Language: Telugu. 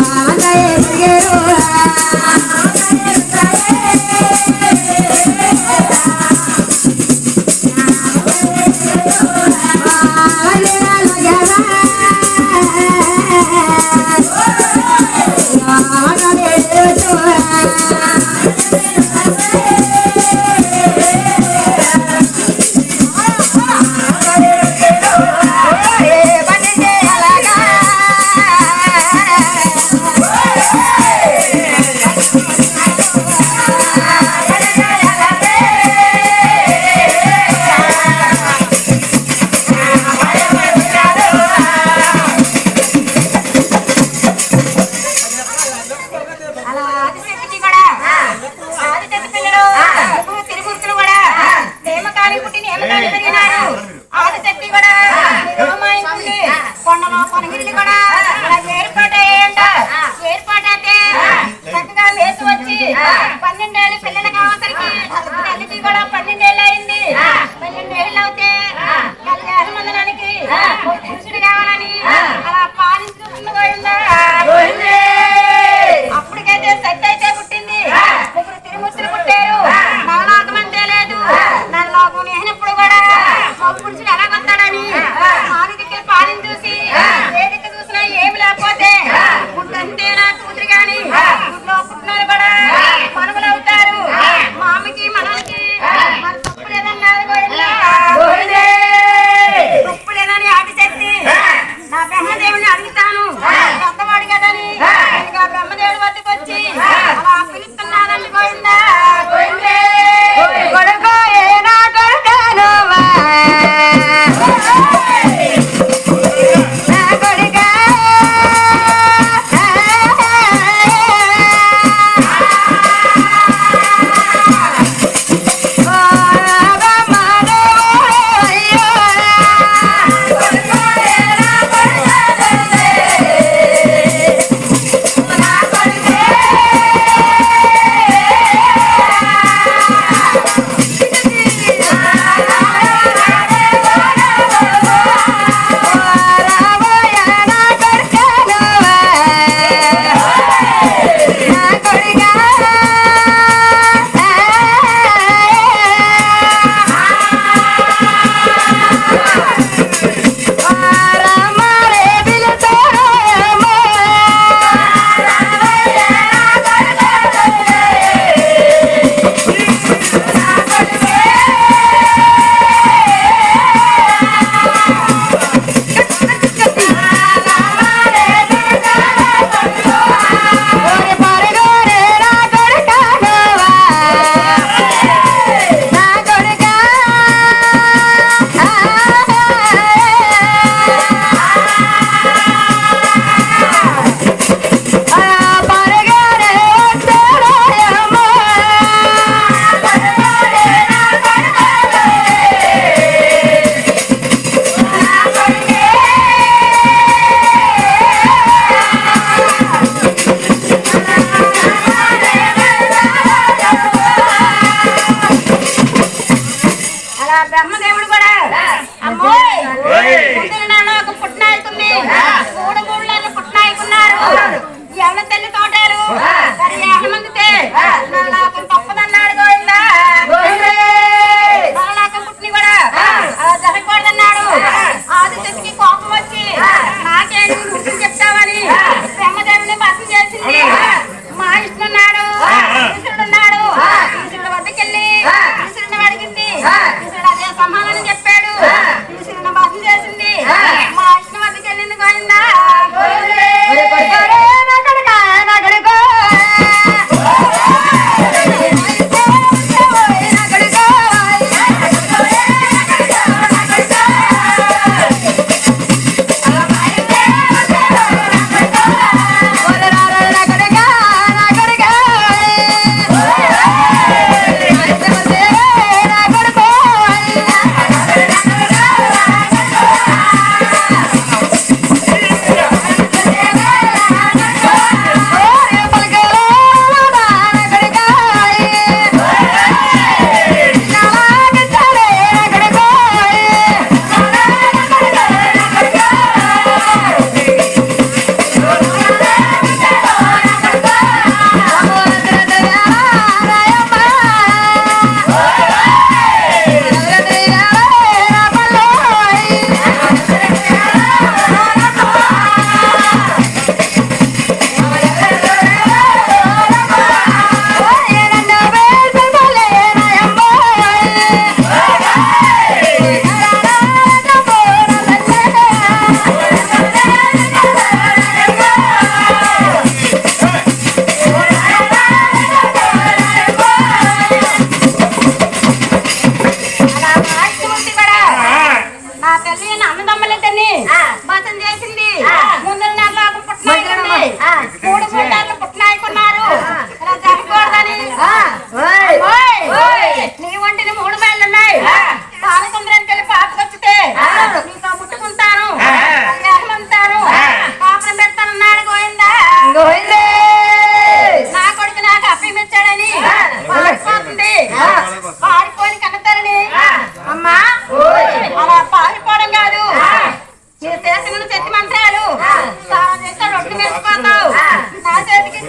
महादेव के रोहा బ్రహ్మదేవుడు కూడా. అమ్మాయి ఒక పుట్నాయకుడిని మూడు మూడు పుట్నాయకున్నారు. ఎవరి తల్లి తోటాలు? శక్తి మంత్రాలు నా చేతికి